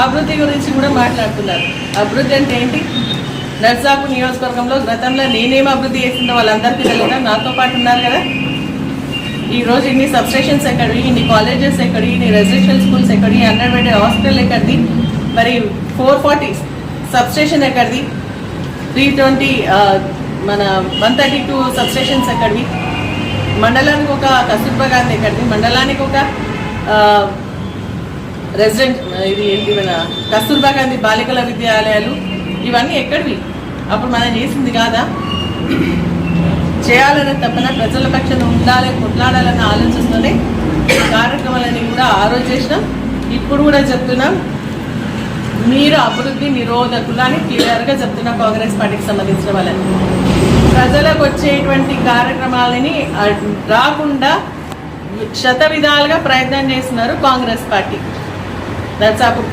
అభివృద్ధి గురించి కూడా మాట్లాడుతున్నారు. అభివృద్ధి అంటే ఏంటి? నర్సాపు నియోజకవర్గంలో గతంలో నేనేం అభివృద్ధి చేసిందో వాళ్ళందరికీ తెలియదా? నాతో పాటు ఉన్నారు కదా? ఈరోజు ఇన్ని సబ్స్టేషన్స్ ఎక్కడి ఇన్ని కాలేజెస్ ఎక్కడి ఇన్ని రెసిడెన్షియల్ స్కూల్స్ ఎక్కడి హండ్రెడ్ హాస్పిటల్ ఎక్కడిది? మరి ఫోర్ ఫార్టీ సబ్స్టేషన్ ఎక్కడిది? త్రీ ట్వంటీ మన వన్ థర్టీ టూ సబ్స్టేషన్స్ ఎక్కడివి మండలానికి ఒక కస్తూర్బా గాంధీ ఎక్కడిది? మండలానికి ఒక రెసిడెంట్ ఇది ఏంటి మన కస్తూర్బా గాంధీ బాలికల విద్యాలయాలు ఇవన్నీ ఎక్కడివి? అప్పుడు మనం చేసింది కాదా? చేయాలనే తప్పన ప్రజల పక్షాన ఉండాలి కొట్లాడాలని ఆలోచిస్తూనే కార్యక్రమాలని కూడా ఆ రోజు చేసినాం. ఇప్పుడు కూడా చెప్తున్నాం. మీరు అభివృద్ధి నిరోధకులు అని క్లియర్గా చెప్తున్నాం కాంగ్రెస్ పార్టీకి సంబంధించిన వాళ్ళని. ప్రజలకు వచ్చేటువంటి కార్యక్రమాలని రాకుండా శత విధాలుగా ప్రయత్నం చేస్తున్నారు కాంగ్రెస్ పార్టీ. त्याचा आपण